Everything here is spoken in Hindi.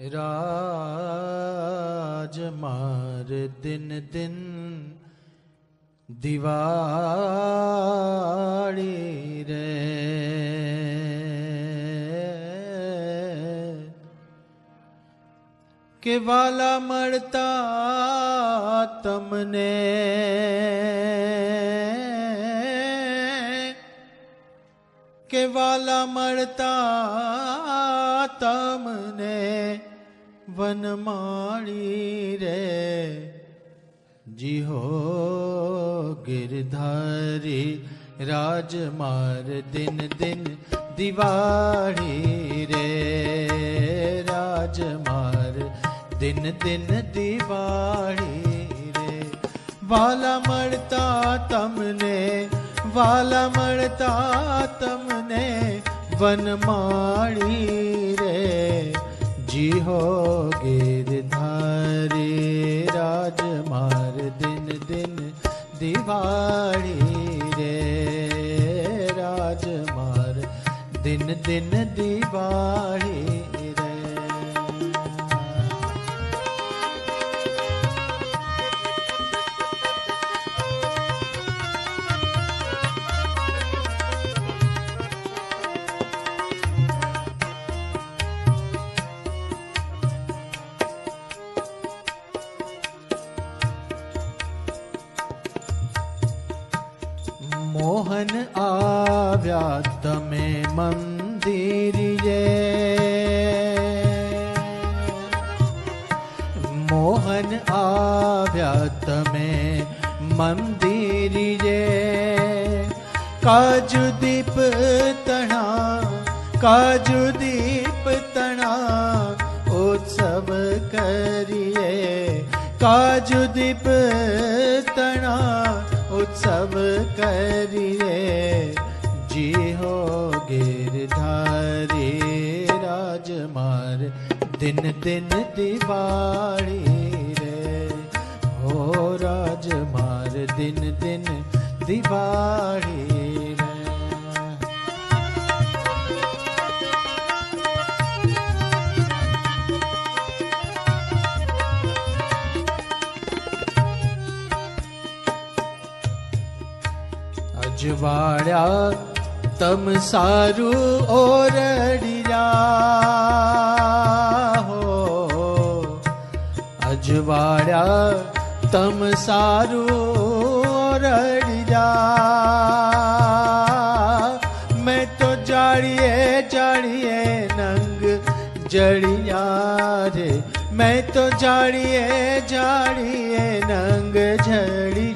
राजमार दिन दिन दिवाड़ी रे। के वाला मरता तुमने। કે વાલા મળતા તમને વનમાળી રે જી હો ગિરધારી રાજમાર દિન દિન દિવાળી રે રાજમાર દિન દિન દિવાળી રે વાલા મળતા તમને વાલા મળતા તમને વનમાળી રે જી હો ગિરધારી રાજમાર દિન દિન દિવાળી રે રાજમાર દિન દિન દિવાળી રે मोहन आव्यात्तमे मन्दिरिये मोहन आव्यात्तमे मन्दिरिये काजुदीप तणा काजुदीप तणा उत्सव करिये काजुदीप तणा उत्सव करिए, जी हो गिरधारी राजमार, दिन दिन दिवाली रे। हो राजमार, दिन दिन दिवाली रजवाड़ा, तम सारू और हो, अजवाड़ा, तम सारू और मैं तो जाड़िए जाड़िए नंग जड़िया रे। मैं तो जाड़िए जाड़िए नंग झड़ी